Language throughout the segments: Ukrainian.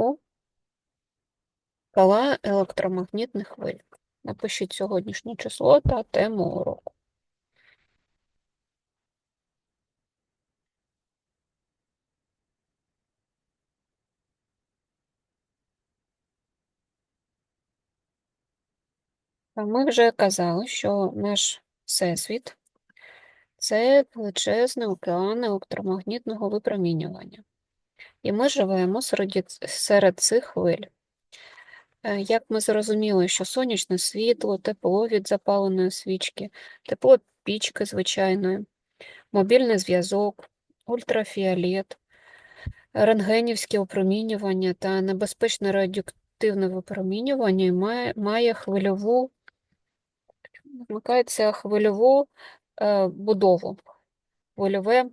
уроку шкала електромагнітних хвиль. Напишіть сьогоднішнє число та тему уроку. Ми вже казали, що наш всесвіт це величезний океан електромагнітного випромінювання. І ми живемо серед, цих хвиль. Е, Як ми зрозуміли, що сонячне світло, тепло від запаленої свічки, тепло пічки звичайної, мобільний зв'язок, ультрафіолет, рентгенівське опромінювання та небезпечне радіоактивне випромінювання має, має хвильову, вмикається хвильову е, будову, хвильове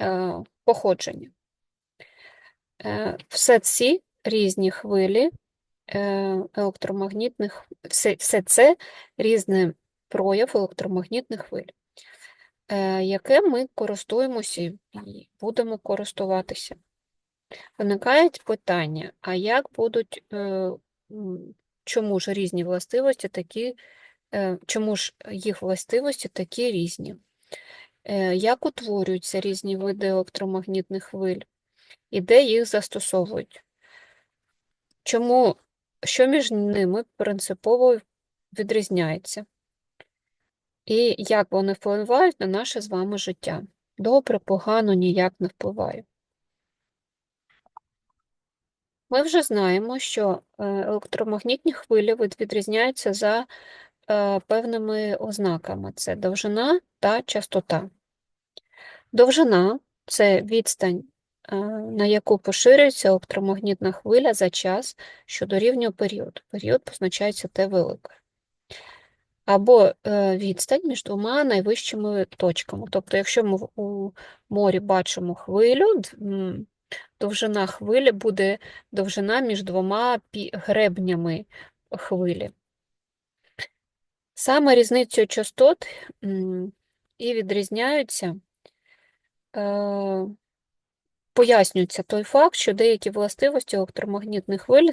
е, походження. Е, все ці різні хвилі е, електромагнітних, все, все це різний прояв електромагнітних хвиль, е, яке ми користуємося і будемо користуватися. Виникають питання, а як будуть, чому ж різні властивості такі, чому ж їх властивості такі різні? Як утворюються різні види електромагнітних хвиль? І де їх застосовують. Чому, що між ними принципово відрізняється? І як вони впливають на наше з вами життя? Добре, погано, ніяк не впливає. Ми вже знаємо, що е, електромагнітні хвилі відрізняються за е, певними ознаками: це довжина та частота. Довжина це відстань на яку поширюється електромагнітна хвиля за час, що дорівнює період. Період позначається Т велике. Або е, відстань між двома найвищими точками. Тобто, якщо ми у морі бачимо хвилю, довжина хвилі буде довжина між двома гребнями хвилі. Саме різницею частот і відрізняються е, пояснюється той факт, що деякі властивості електромагнітних хвиль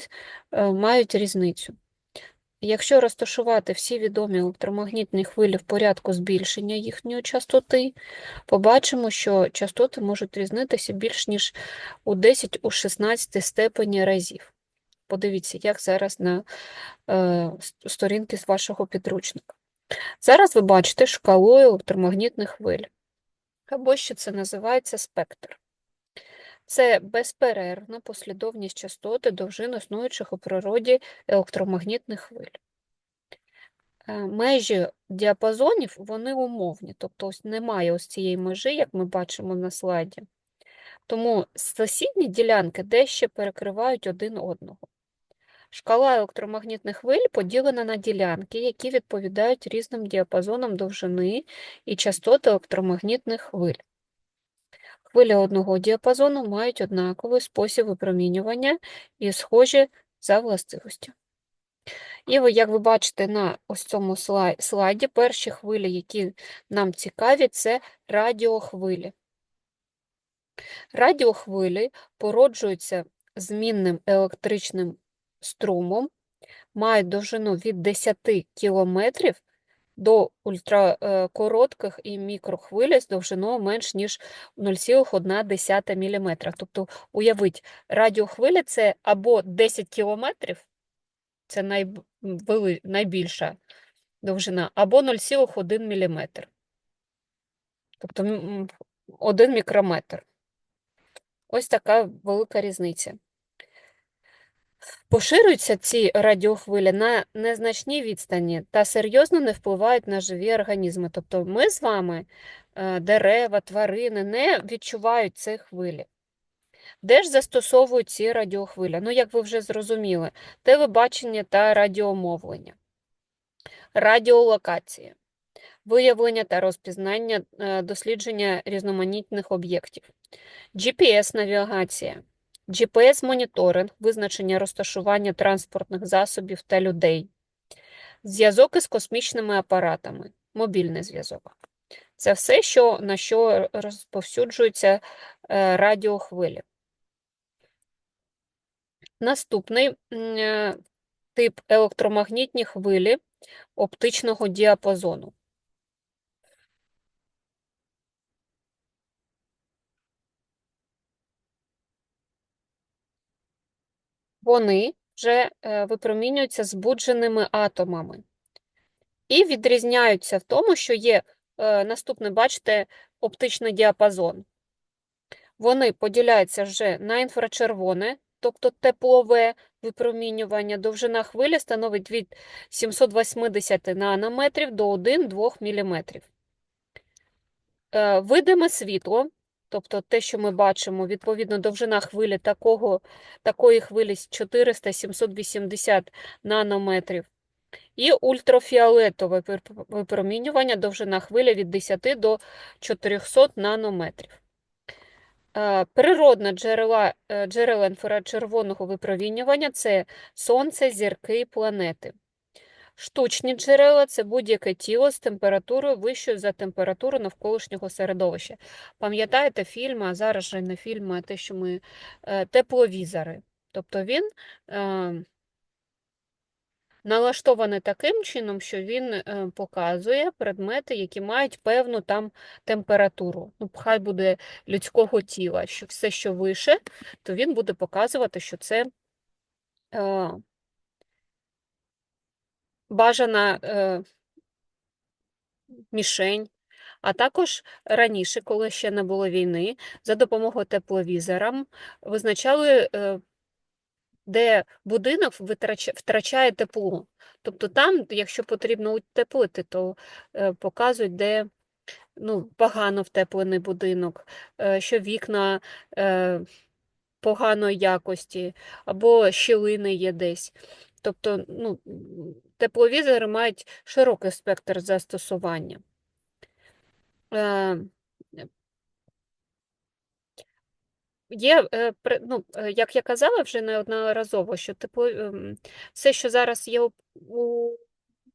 е, мають різницю. Якщо розташувати всі відомі електромагнітні хвилі в порядку збільшення їхньої частоти, побачимо, що частоти можуть різнитися більш ніж у 10 у 16 степені разів. Подивіться, як зараз на е, сторінки з вашого підручника. Зараз ви бачите шкалу електромагнітних хвиль, або ще це називається спектр. Це безперервна послідовність частоти довжин існуючих у природі електромагнітних хвиль. Е, Межі діапазонів вони умовні, тобто ось немає ось цієї межі, як ми бачимо на слайді. Тому сусідні ділянки дещо перекривають один одного. Шкала електромагнітних хвиль поділена на ділянки, які відповідають різним діапазонам довжини і частоти електромагнітних хвиль. Хвилі одного діапазону мають однаковий спосіб випромінювання і схожі за властивостю. І ви, як ви бачите на ось цьому слайді, перші хвилі, які нам цікаві, це радіохвилі. Радіохвилі породжуються змінним електричним струмом, мають довжину від 10 км до ультракоротких і мікрохвилі з довжиною менш ніж 0,1 мм. Тобто, уявіть, радіохвиля – це або 10 км, це найб- найбільша довжина, або 0,1 мм. Тобто 1 мікрометр. Ось така велика різниця. Поширюються ці радіохвилі на незначній відстані та серйозно не впливають на живі організми. Тобто ми з вами, е, дерева, тварини, не відчувають ці хвилі. Де ж застосовують ці радіохвилі? Ну, як ви вже зрозуміли, телебачення та радіомовлення, радіолокація, виявлення та розпізнання, е, дослідження різноманітних об'єктів, GPS-навігація, GPS-моніторинг, визначення розташування транспортних засобів та людей, зв'язок із космічними апаратами, мобільний зв'язок. Це все, що, на що розповсюджуються е, радіохвилі. Наступний е, тип електромагнітні хвилі оптичного діапазону. Вони вже е, випромінюються збудженими атомами і відрізняються в тому, що є е, наступне, бачите, оптичний діапазон. Вони поділяються вже на інфрачервоне, тобто теплове випромінювання. Довжина хвилі становить від 780 нанометрів до 1-2 мм. Е, Видиме світло, тобто те, що ми бачимо, відповідно, довжина хвилі такого, такої хвилі 400-780 нанометрів. І ультрафіолетове випромінювання, довжина хвилі від 10 до 400 нанометрів. Е, Природне джерела, е, джерела інфрачервоного випромінювання – це сонце, зірки і планети. Штучні джерела це будь-яке тіло з температурою вищою за температуру навколишнього середовища. Пам'ятаєте фільми, а зараз же не фільми, те, що ми е, тепловізори. Тобто він е, налаштований таким чином, що він е, показує предмети, які мають певну там температуру. Ну, хай буде людського тіла, що все, що вище, то він буде показувати, що це. Е, бажана е, мішень, а також раніше, коли ще не було війни, за допомогою тепловізорам визначали, е, де будинок втрачає тепло. Тобто там, якщо потрібно утеплити, то е, показують, де ну, погано втеплений будинок, е, що вікна поганої якості, або щілини є десь. Тобто, ну, тепловізори мають широкий спектр застосування. Е, Є, е, ну, е, як я казала вже неодноразово, що тепло, ем, все, що зараз є у,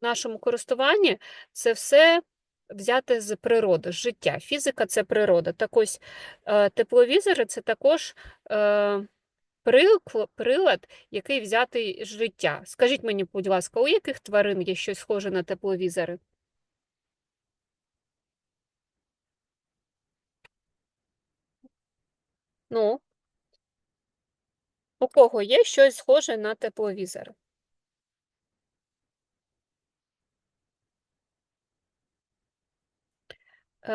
нашому користуванні, це все взяте з природи, з життя. Фізика це природа. Так ось тепловізори це також прилад, який взятий з життя. Скажіть мені, будь ласка, у яких тварин є щось схоже на тепловізори? Ну, у кого є щось схоже на тепловізор?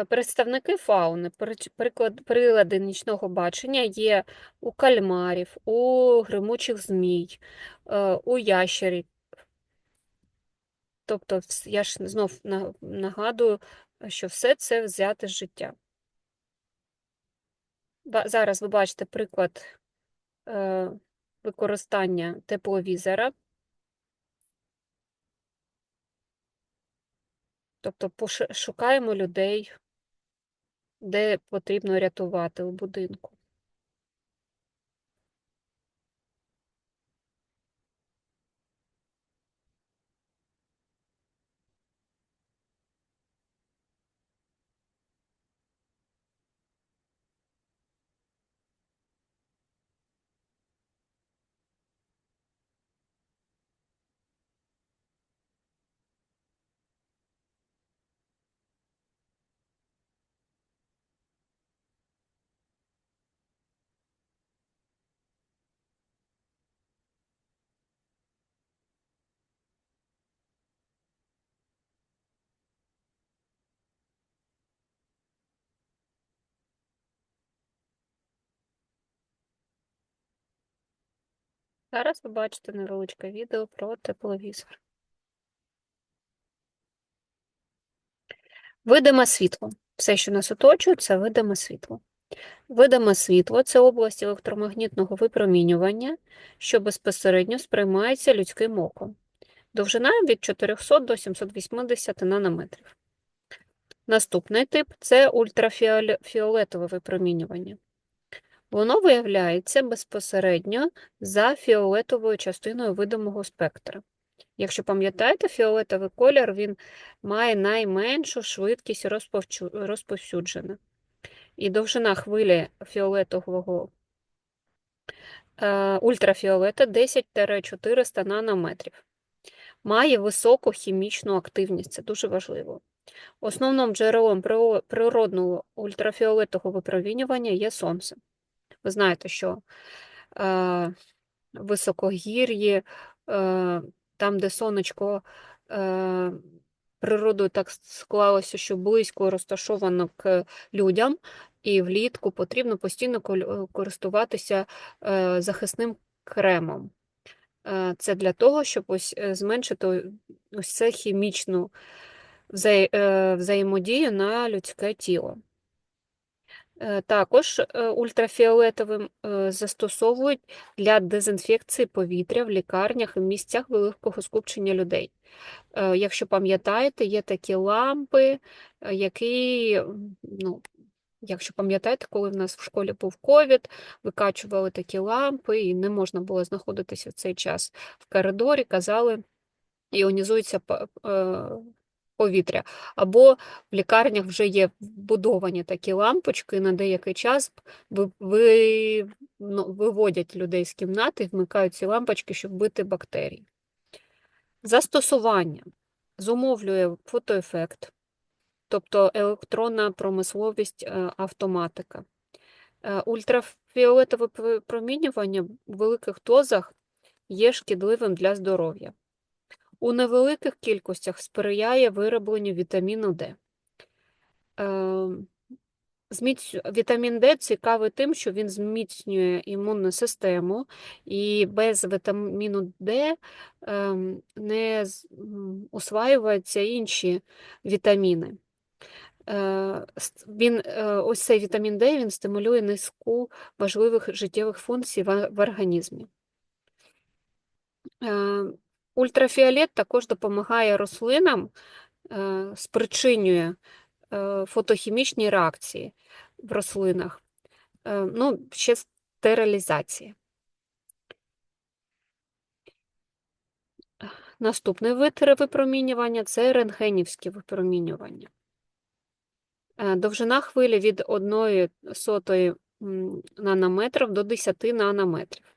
Представники фауни, прилади нічного бачення є у кальмарів, у гримучих змій, е, у ящерів. Тобто, я ж знов нагадую, що все це взяте з життя. Зараз ви бачите приклад е, використання тепловізора. Тобто шукаємо людей, де потрібно рятувати у будинку. Зараз ви бачите невеличке відео про тепловізор. Видиме світло. Все, що нас оточує, це видиме світло. Видиме світло це область електромагнітного випромінювання, що безпосередньо сприймається людським оком. Довжина від 400 до 780 нанометрів. Наступний тип це ультрафіолетове випромінювання. Воно виявляється безпосередньо за фіолетовою частиною видимого спектра. Якщо пам'ятаєте, фіолетовий колір він має найменшу швидкість розповсюдження. І довжина хвилі фіолетового е, ультрафіолета 10-400 нанометрів. Має високу хімічну активність, це дуже важливо. Основним джерелом природного ультрафіолетового випромінювання є сонце. Ви знаєте, що е, високогір'ї, е, там, де сонечко е, природою так склалося, що близько розташовано к людям, і влітку потрібно постійно користуватися е, захисним кремом. Е, Це для того, щоб ось е, зменшити ось це хімічну е, взаємодію на людське тіло. Е, Також е, ультрафіолетовим е, застосовують для дезінфекції повітря в лікарнях і місцях великого скупчення людей. Е, Якщо пам'ятаєте, є такі лампи, е, які, ну, якщо пам'ятаєте, коли в нас в школі був ковід, викачували такі лампи, і не можна було знаходитися в цей час в коридорі, казали, іонізується е, повітря. Або в лікарнях вже є вбудовані такі лампочки, і на деякий час ви, ну, виводять людей з кімнати, вмикають ці лампочки, щоб бити бактерії. Застосування зумовлює фотоефект, тобто електронна промисловість, е, автоматика. Е, Ультрафіолетове випромінювання в великих дозах є шкідливим для здоров'я. У невеликих кількостях сприяє виробленню вітаміну Д. Е, Вітамін Д цікавий тим, що він зміцнює імунну систему, і без вітаміну Д ем, не усваюються інші вітаміни. Е, Він, е, ось цей вітамін Д він стимулює низку важливих життєвих функцій в організмі. Ультрафіолет також допомагає рослинам, е, спричинює е, фотохімічні реакції в рослинах, Е, ну, ще стерилізація. Наступний вид випромінювання це рентгенівське випромінювання. Довжина хвилі від 1 сотої нанометрів до 10 нанометрів.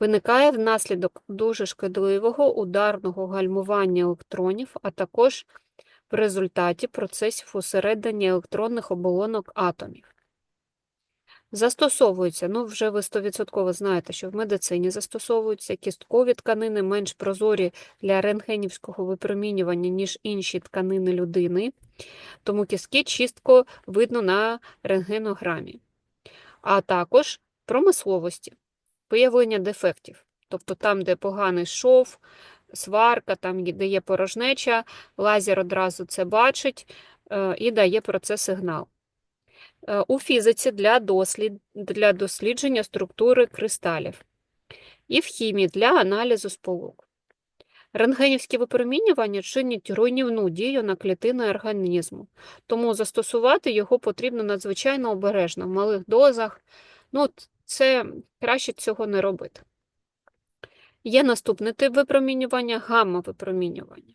Виникає внаслідок дуже шкідливого ударного гальмування електронів, а також в результаті процесів усередині електронних оболонок атомів. Застосовуються, ну вже ви 100% знаєте, що в медицині застосовуються кісткові тканини менш прозорі для рентгенівського випромінювання, ніж інші тканини людини, тому кістки чітко видно на рентгенограмі, а також промисловості, виявлення дефектів, тобто там, де поганий шов, сварка, там, де є порожнеча, лазер одразу це бачить е, і дає про це сигнал. Е, У фізиці для, дослід... для дослідження структури кристалів і в хімії для аналізу сполук. Рентгенівське випромінювання чинять руйнівну дію на клітини організму, тому застосувати його потрібно надзвичайно обережно в малих дозах. Ну, це краще цього не робити. Є наступний тип випромінювання гамма-випромінювання.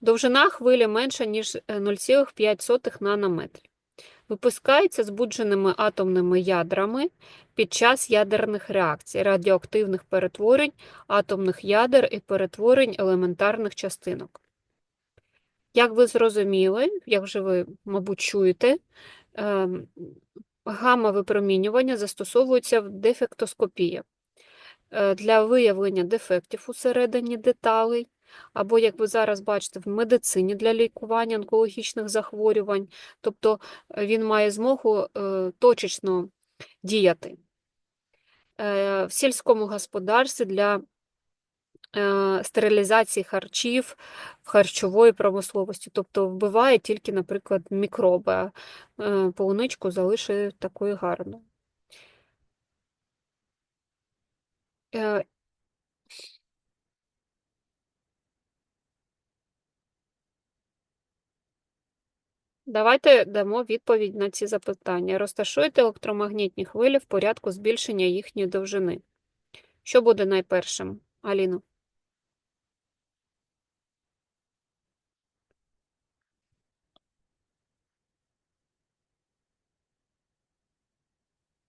Довжина хвилі менша, ніж е, 0,5 нанометрів. Випускається збудженими атомними ядрами під час ядерних реакцій, радіоактивних перетворень атомних ядер і перетворень елементарних частинок. Як ви зрозуміли, як вже ви, мабуть, чуєте, ем, гамма-випромінювання застосовується в дефектоскопії е, для виявлення дефектів усередині деталей, або, як ви зараз бачите, в медицині для лікування онкологічних захворювань. Тобто е, він має змогу е, точечно діяти. В сільському господарстві для стерилізації харчів в харчової промисловості, тобто вбиває тільки, наприклад, мікроби, а е, полуничку залишить такою гарною. Е, Давайте дамо відповідь на ці запитання. Розташуйте електромагнітні хвилі в порядку збільшення їхньої довжини. Що буде найпершим, Аліно?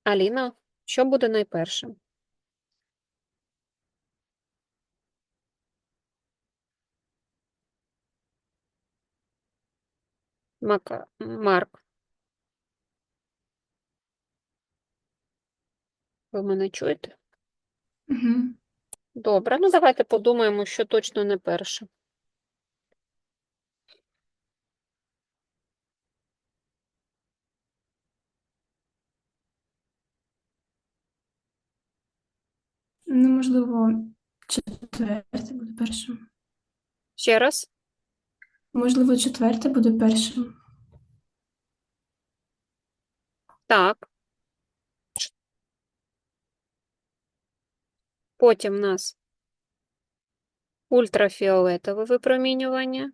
Аліна, що буде найпершим? Мак... Марк. Ви мене чуєте? Угу. Добре, ну давайте подумаємо, що точно не перше. Можливо, четверте буде першим. Ще раз. Можливо, четверте буде першим. Так. Потім в нас ультрафіолетове випромінювання.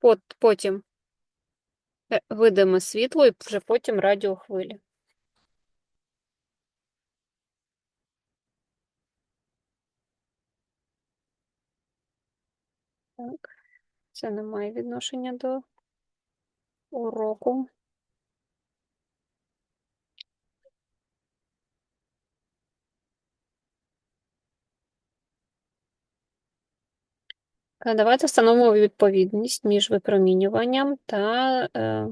Пот- Потім е, видиме світло і вже потім радіохвилі. Так, це не має відношення до уроку. Е, Давайте встановимо відповідність між випромінюванням та е,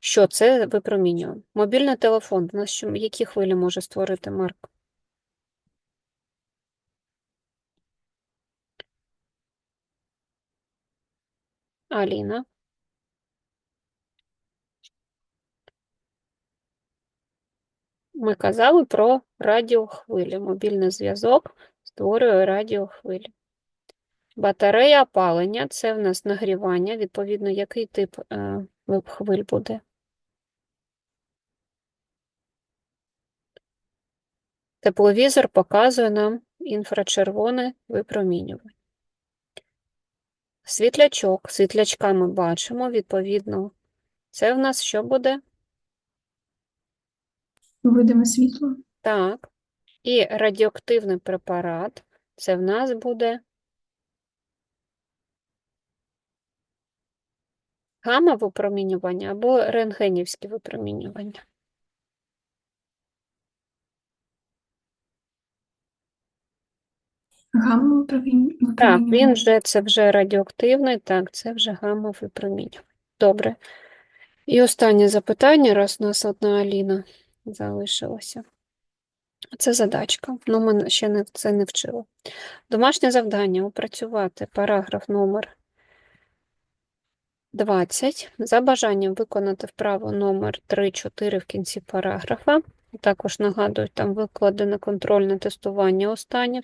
що це випромінювання. Мобільний телефон. У нас які хвилі може створити Марк? Аліна. Ми казали про радіохвилі. Мобільний зв'язок створює радіохвилі. Батарея опалення це в нас нагрівання. Відповідно, який тип е, хвиль буде? Тепловізор показує нам інфрачервоне випромінювання. Світлячок. Світлячка ми бачимо, відповідно. Це в нас що буде? Видиме світло. Так. І радіоактивний препарат. Це в нас буде гамма-випромінювання або рентгенівське випромінювання. Гамма випромінь- Так, він вже це вже радіоактивний, так, це вже гамма-випромінювання. Добре. І останнє запитання, раз у нас одна Аліна залишилася. Це задачка. Ну, ми ще не, це не вчили. Домашнє завдання опрацювати параграф номер 20. За бажанням виконати вправу номер 3-4 в кінці параграфа. Також нагадую, там викладене контрольне тестування останнє